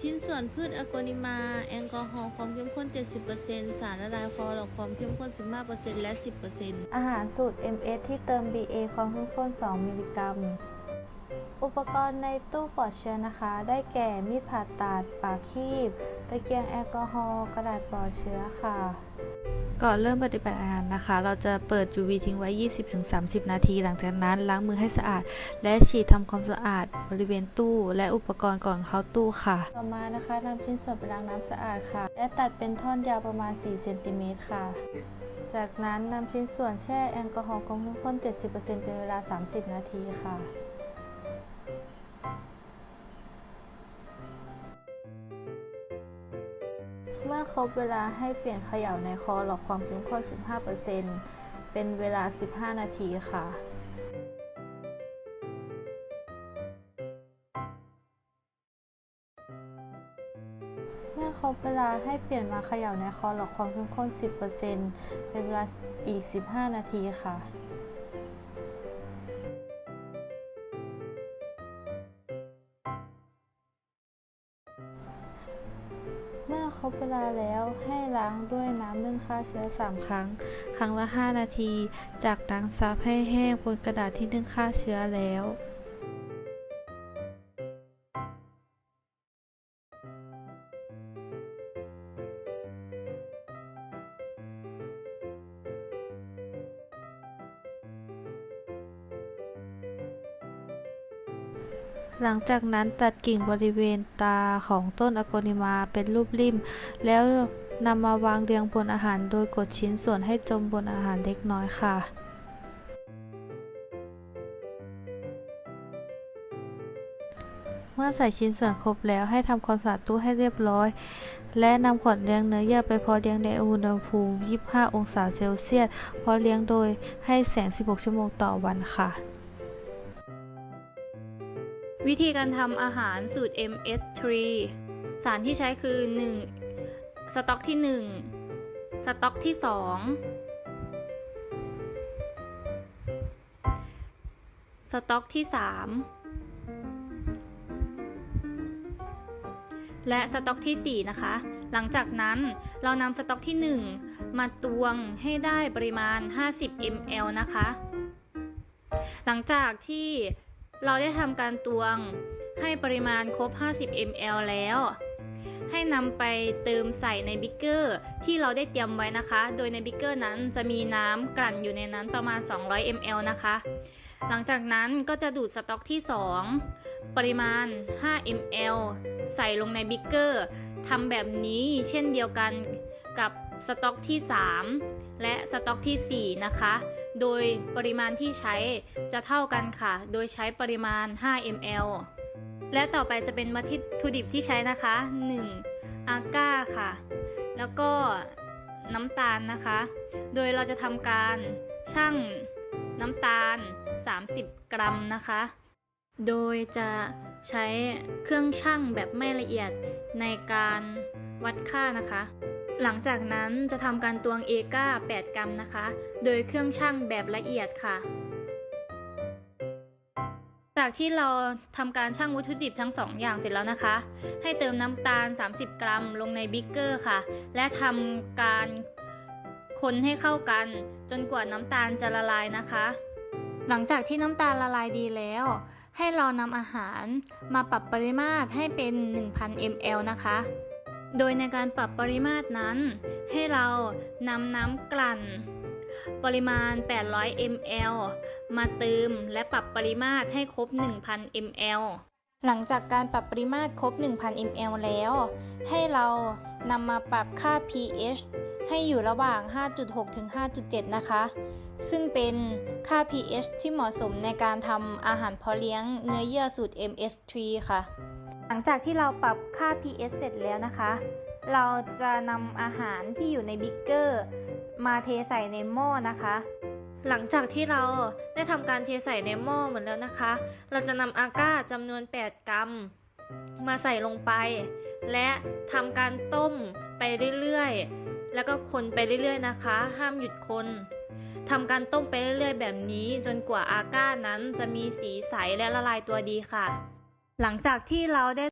ชิ้นส่วนพืชอะโกนิมา แอลกอฮอล์ความเข้มข้น 70%สารละลายคลอหลอกความเข้มข้น 15%และ 10%อาหารสูตร MS ที่เติม BA ความเข้มข้น 2 มิลลิกรัม อุปกรณ์ในตู้ปลอดเชื้อนะคะ ได้แก่มีดผ่าตัดปากคีบ ตะเกียงแอลกอฮอล์กระดาษปลอดเชื้อค่ะ ก่อนเริ่มปฏิบัติงานนะคะ เราจะเปิด UV ทิ้งไว้ 20-30 นาที หลังจากนั้นล้างมือให้สะอาด และฉีดทำความสะอาดบริเวณตู้ และอุปกรณ์ก่อนเข้าตู้ค่ะ ต่อมานะคะนำชิ้นส่วนไปล้างน้ำสะอาดค่ะ และตัดเป็นท่อนยาวประมาณ 4 เซนติเมตรค่ะจากนั้นนำชิ้นส่วนแช่แอลกอฮอล์ความเข้มข้น 70%เป็นเวลา 30 นาทีค่ะ เมื่อครบเวลาให้เปลี่ยนเขย่าในคอหลอกความเข้มข้น 15%เป็นเวลา 15 นาทีค่ะเมื่อครบเวลาให้เปลี่ยนมาเขย่าในคอหลอกความเข้มข้น 10%เป็นเวลาอีก 15 นาทีค่ะ เมื่อครบเวลาแล้วให้ล้างด้วยน้ำนึ่งฆ่าเชื้อ 3 ครั้ง ครั้งละ 5 นาที จากนั้นซับให้แห้งบนกระดาษที่นึ่งฆ่าเชื้อแล้ว หลังจากนั้นตัดกิ่งบริเวณตาของต้นอโกนิมาเป็นรูปริ่มแล้วนำมาวางเรียงบนอาหารโดยกดชิ้นส่วนให้จมบนอาหารเล็กน้อยค่ะเมื่อใส่ชิ้นส่วนครบแล้วให้ทำความสะอาดตู้ให้เรียบร้อย และนำขวดเลี้ยงเนื้อเยื่อไปพาะเลี้ยงในอุณหภูมิ 25 องศาเซลเซียสพาะเลี้ยงโดยให้แสง 16 ชั่วโมงต่อวันค่ะ วิธีการทำอาหารสูตร MS3 สารที่ใช้คือ 1. สต๊อกที่ 1 สต๊อกที่ 2 สต๊อกที่ 3 และสต๊อกที่ 4 นะคะ หลังจากนั้นเรานำสต๊อกที่ 1 มาตวงให้ได้ปริมาณ 50 ml นะคะ หลังจากที่ เราได้ทำการตวงให้ปริมาณครบ 50 ml แล้ว ให้นำไปเติมใส่ในบิ๊กเกอร์ที่เราได้เตรียมไว้นะคะ โดยในบิ๊กเกอร์นั้นจะมีน้ำกลั่นอยู่ในนั้นประมาณ 200 ml นะคะ หลังจากนั้นก็จะดูดสต๊อกที่ 2 ปริมาณ 5 ml ใส่ลงในบิ๊กเกอร์ทำแบบนี้เช่นเดียวกันกับสต๊อกที่ 3 และสต๊อกทีสี่4 นะคะ โดยปริมาณที่ใช้จะเท่ากันค่ะ โดยใช้ปริมาณ 5 ml และต่อไปจะเป็นวัตถุดิบที่ใช้นะคะ 1. อาก้าค่ะ แล้วก็น้ำตาลนะคะ โดยเราจะทำการชั่งน้ำตาล 30 กรัมนะคะ โดยจะใช้เครื่องชั่งแบบไม่ละเอียดในการวัดค่านะคะ หลังจากนั้นจะทำการตวงเอก้า 8 กรัมนะคะ โดยเครื่องชั่งแบบละเอียดค่ะ จากที่เราทำการชั่งวัตถุดิบทั้ง 2 อย่างเสร็จแล้วนะคะ ให้เติมน้ำตาล 30 กรัม ลงในบิ๊กเกอร์ค่ะ และทำการคนให้เข้ากัน จนกว่าน้ำตาลจะละลายนะคะ หลังจากที่น้ำตาลละลายดีแล้ว ให้เรานำอาหารมาปรับปริมาตรให้เป็น 1,000 ml นะคะ โดยในการปรับปริมาตรนั้น ให้เรานำน้ำกลั่น ปริมาณ 800 ml มาเติมและปรับปริมาตรให้ครบ 1,000 ml หลังจากการปรับปริมาตรครบ 1,000 ml แล้ว ให้เรานำมาปรับค่า pH ให้อยู่ระหว่าง 5.6 ถึง 5.7 นะคะ ซึ่งเป็นค่า pH ที่เหมาะสมในการทำอาหารเพาะเลี้ยงเนื้อเยื่อสูตร MS3 ค่ะ หลังจากที่เราปรับค่า pH เสร็จแล้วนะคะ เราจะนำอาหารที่อยู่ในบิ๊กเกอร์มาเทใส่ในหม้อนะคะ หลังจากที่เราได้ทำการเทใส่ในหม้อหมดแล้วนะคะ เราจะนำอาก้าจำนวน 8 กรัม มาใส่ลงไป และทำการต้มไปเรื่อยๆ แล้วก็คนไปเรื่อยๆนะคะ ห้ามหยุดคนทำการต้มไปเรื่อยๆ แบบนี้ จนกว่าอาก้านั้นจะมีสีใสและละลายตัวดีค่ะ หลังจากที่เราได้